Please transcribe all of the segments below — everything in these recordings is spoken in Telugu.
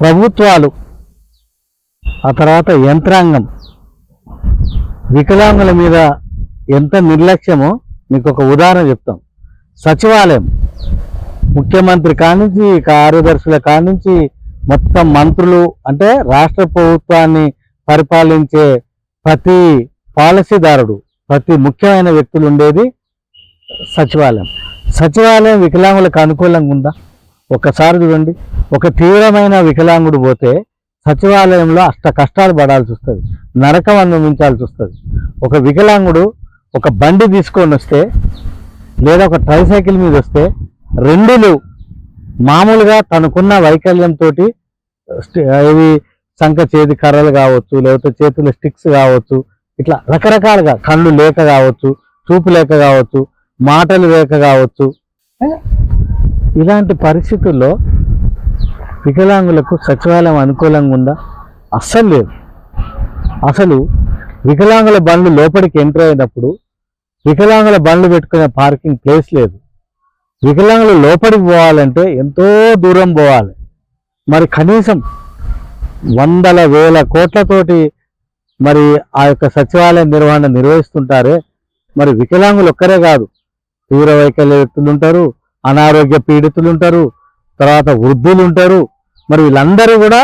ప్రభుత్వాలు ఆ తర్వాత యంత్రాంగం. వికలాంగుల మీద ఎంత నిర్లక్ష్యమో మీకు ఒక ఉదాహరణ చెప్తాం. సచివాలయం. ముఖ్యమంత్రి కానించి కార్యదర్శుల కానించి మొత్తం మంత్రులు అంటే రాష్ట్ర ప్రభుత్వాన్ని పరిపాలించే ప్రతి పాలసీదారుడు ప్రతి ముఖ్యమైన వ్యక్తులు ఉండేది సచివాలయం. సచివాలయం వికలాంగులకు అనుకూలంగా ఉందా? ఒకసారి చూడండి. ఒక తీవ్రమైన వికలాంగుడు పోతే సచివాలయంలో అష్ట కష్టాలు పడాల్సి వస్తుంది. నరకం అనుభవించాల్సి వస్తుంది. ఒక వికలాంగుడు ఒక బండి తీసుకొని వస్తే లేదా ఒక ట్రైసైకిల్ మీద వస్తే రెండు లేవు. మామూలుగా తనకున్న వైకల్యంతో ఇవి సంఖ చేతి కర్రలు కావచ్చు లేకపోతే చేతుల స్టిక్స్ కావచ్చు ఇట్లా రకరకాలుగా కళ్ళు లేక కావచ్చు చూపు లేక కావచ్చు మాటలు లేక కావచ్చు. ఇలాంటి పరిస్థితుల్లో వికలాంగులకు సచివాలయం అనుకూలంగా ఉందా? అస్సలు లేదు. అసలు వికలాంగుల బండ్లు లోపలికి ఎంటర్ అయినప్పుడు వికలాంగుల బండ్లు పెట్టుకునే పార్కింగ్ ప్లేస్ లేదు. వికలాంగులు లోపలికి పోవాలంటే ఎంతో దూరం పోవాలి. మరి కనీసం వందల వేల కోట్లతోటి మరి ఆ యొక్క సచివాలయ నిర్వహణ నిర్వహిస్తుంటారే? మరి వికలాంగులు ఒక్కరే కాదు. తీవ్ర వైకల్య వ్యక్తులు ఉంటారు అనారోగ్య పీడితులు ఉంటారు తర్వాత వృద్ధులు ఉంటారు మరి వీళ్ళందరూ కూడా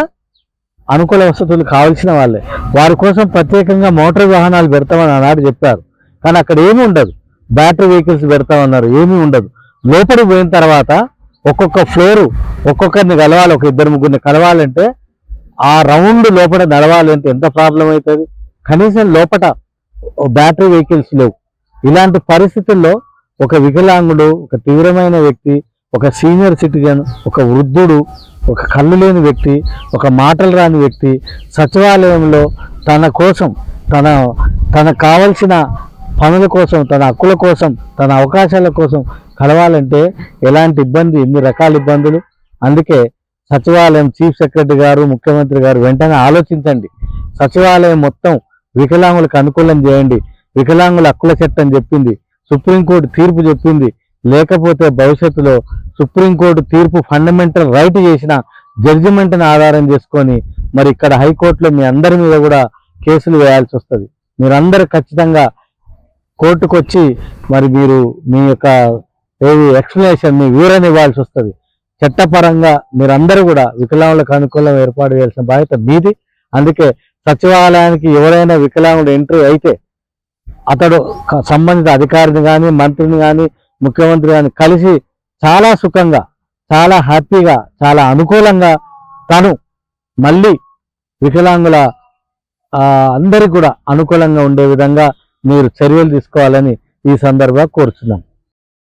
అనుకూల వసతులు కావాల్సిన వాళ్ళే. వారి కోసం ప్రత్యేకంగా మోటార్ వాహనాలు పెడతామని ఆనాడు చెప్పారు. కానీ అక్కడ ఏమీ ఉండదు. బ్యాటరీ వెహికల్స్ పెడతామన్నారు. ఏమీ ఉండదు. లోపలికి పోయిన తర్వాత ఒక్కొక్క ఫ్లోరు ఒక్కొక్కరిని కలవాలి ఒక ఇద్దరు ముగ్గురిని కలవాలంటే ఆ రౌండ్ లోపల నడవాలి అంటే ఎంత ప్రాబ్లం అవుతుంది? కనీసం లోపల బ్యాటరీ వెహికల్స్ లేవు. ఇలాంటి పరిస్థితుల్లో ఒక వికలాంగుడు ఒక తీవ్రమైన వ్యక్తి ఒక సీనియర్ సిటిజన్ ఒక వృద్ధుడు ఒక కళ్ళు లేని వ్యక్తి ఒక మాటలు రాని వ్యక్తి సచివాలయంలో తన కోసం తన తనకు కావలసిన పనుల కోసం తన హక్కుల కోసం తన అవకాశాల కోసం కలవాలంటే ఎలాంటి ఇబ్బంది ఎన్ని రకాల ఇబ్బందులు? అందుకే సచివాలయం చీఫ్ సెక్రటరీ గారు ముఖ్యమంత్రి గారు వెంటనే ఆలోచించండి. సచివాలయం మొత్తం వికలాంగులకు అనుకూలం చేయండి. వికలాంగుల హక్కుల చట్టం చెప్పింది. సుప్రీంకోర్టు తీర్పు చెప్పింది. లేకపోతే భవిష్యత్తులో సుప్రీంకోర్టు తీర్పు ఫండమెంటల్ రైట్ చేసిన జడ్జిమెంట్ని ఆధారం చేసుకొని మరి ఇక్కడ హైకోర్టులో మీ అందరి మీద కూడా కేసులు వేయాల్సి వస్తుంది. మీరందరూ ఖచ్చితంగా కోర్టుకు వచ్చి మరి మీరు మీ యొక్క ఏది ఎక్స్ప్లెనేషన్ మీ వివరణ ఇవ్వాల్సి వస్తుంది. చట్టపరంగా మీరందరూ కూడా వికలాంగులకు అనుకూలం ఏర్పాటు చేయాల్సిన బాధ్యత మీది. అందుకే సచివాలయానికి ఎవరైనా వికలాంగుడు ఎంట్రీ అయితే అతడు సంబంధిత అధికారిని కానీ మంత్రిని కానీ ముఖ్యమంత్రి కానీ కలిసి చాలా సుఖంగా చాలా హ్యాపీగా చాలా అనుకూలంగా తను మళ్ళీ వికలాంగుల అందరికీ అందరికి కూడా అనుకూలంగా ఉండే విధంగా మీరు చర్యలు తీసుకోవాలని ఈ సందర్భంగా కోరుతున్నాం